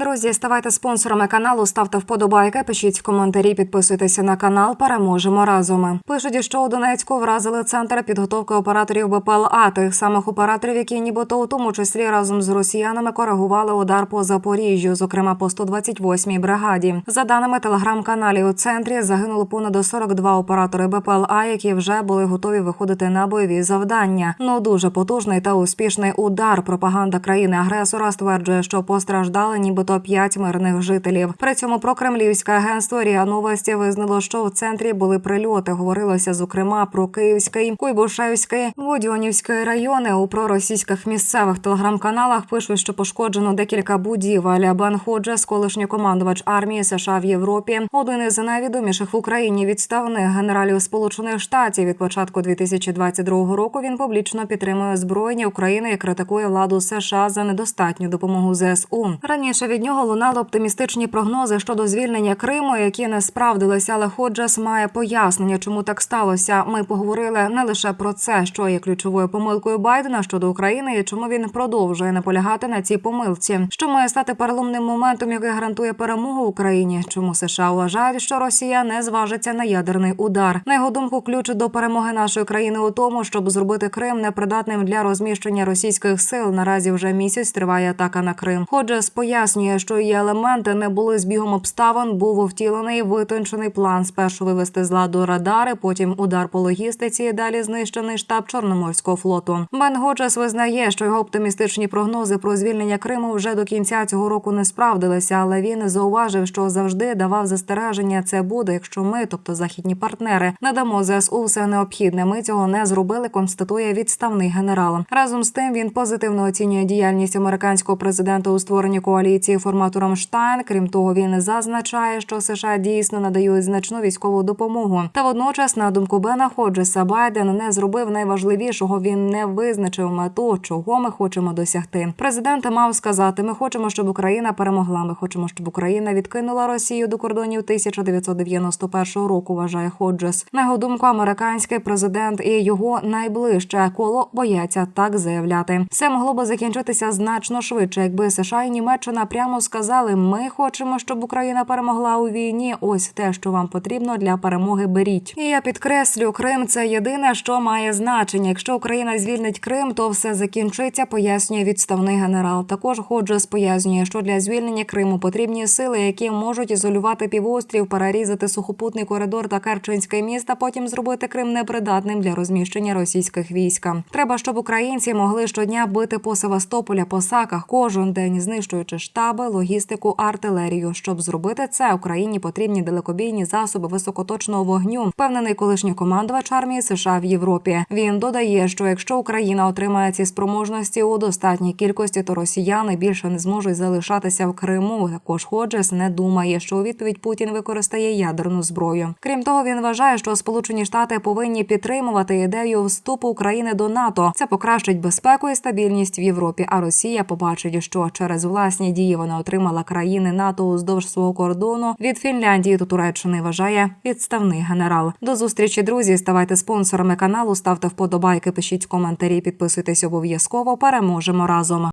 Друзі, ставайте спонсорами каналу, ставте вподобайки, пишіть коментарі, підписуйтеся на канал. Переможемо разом. Пишуть, що у Донецьку вразили центр підготовки операторів БПЛА, тих самих операторів, які нібито у тому числі разом з росіянами коригували удар по Запоріжжю, зокрема по 128-й бригаді. За даними телеграм-каналів у центрі загинуло понад 42 оператори БПЛА, які вже були готові виходити на бойові завдання. Ну дуже потужний та успішний удар. Пропаганда країни-агресора стверджує, що постраждали нібито п'ять мирних жителів. При цьому прокремлівське агентство РІА Новості визнало, що в центрі були прильоти. Говорилося зокрема про Київський, Куйбушевський, Водіонівський райони. У проросійських місцевих телеграм-каналах пишуть, що пошкоджено декілька будівель. Бен Ходжес, колишній командувач армії США в Європі, один із найвідоміших в Україні відставних генералів Сполучених Штатів. Від початку 2022 року він публічно підтримує збройні України і критикує владу США за недостатню допомогу ЗСУ. Раніше від нього лунали оптимістичні прогнози щодо звільнення Криму, які не справдилися. Але Ходжес має пояснення, чому так сталося. Ми поговорили не лише про це, що є ключовою помилкою Байдена щодо України, і чому він продовжує наполягати на цій помилці, що має стати переломним моментом, який гарантує перемогу Україні. Чому США вважають, що Росія не зважиться на ядерний удар? На його думку, ключ до перемоги нашої країни у тому, щоб зробити Крим непридатним для розміщення російських сил. Наразі вже місяць триває атака на Крим. Ходжес пояснює, що її елементи не були збігом обставин. Був втілений витончений план. Спершу вивести з ладу радари, потім удар по логістиці. і Далі знищений штаб Чорноморського флоту. Бен Годжес визнає, що його оптимістичні прогнози про звільнення Криму вже до кінця цього року не справдилися, але він зауважив, що завжди давав застереження. Це буде, якщо ми, тобто західні партнери, надамо ЗСУ все необхідне. Ми цього не зробили. Констатує відставний генерал. Разом з тим він позитивно оцінює діяльність американського президента у створенні коаліції формату Рамштайн. Крім того, він зазначає, що США дійсно надають значну військову допомогу. Та водночас, на думку Бена Ходжеса, Байден не зробив найважливішого. Він не визначив мету, чого ми хочемо досягти. Президент мав сказати: ми хочемо, щоб Україна перемогла. Ми хочемо, щоб Україна відкинула Росію до кордонів 1991 року. Вважає Ходжес. На його думку, американський президент і його найближче коло бояться так заявляти. Все могло би закінчитися значно швидше, якби США і Німеччина прямо сказали: Ми хочемо, щоб Україна перемогла у війні. Ось те, що вам потрібно для перемоги. Беріть. І я підкреслю, Крим це єдине, що має значення. Якщо Україна звільнить Крим, то все закінчиться. Пояснює відставний генерал. Також Ходжес пояснює, що для звільнення Криму потрібні сили, які можуть ізолювати півострів, перерізати сухопутний коридор та Керченське місто, потім зробити Крим непридатним для розміщення російських військ. Треба, щоб українці могли щодня бити по Севастополя, по саках, кожен день знищуючи штаби, логістику, артилерію. Щоб зробити це, Україні потрібні далекобійні засоби високоточного вогню. Впевнений колишній командувач армії США в Європі. Він додає, що якщо Україна отримає ці спроможності у достатній кількості, то росіяни більше не зможуть залишатися в Криму. Також Ходжес не думає, що у відповідь Путін використає ядерну зброю. Крім того, він вважає, що Сполучені Штати повинні підтримувати ідею вступу України до НАТО. Це покращить безпеку і стабільність в Європі. А Росія побачить, що через власні дії вона отримала країни НАТО уздовж свого кордону від Фінляндії до Туреччини. Вважає відставний генерал. До зустрічі, друзі. Ставайте спонсорами каналу, ставте вподобайки, пишіть коментарі, підписуйтесь обов'язково. Переможемо разом.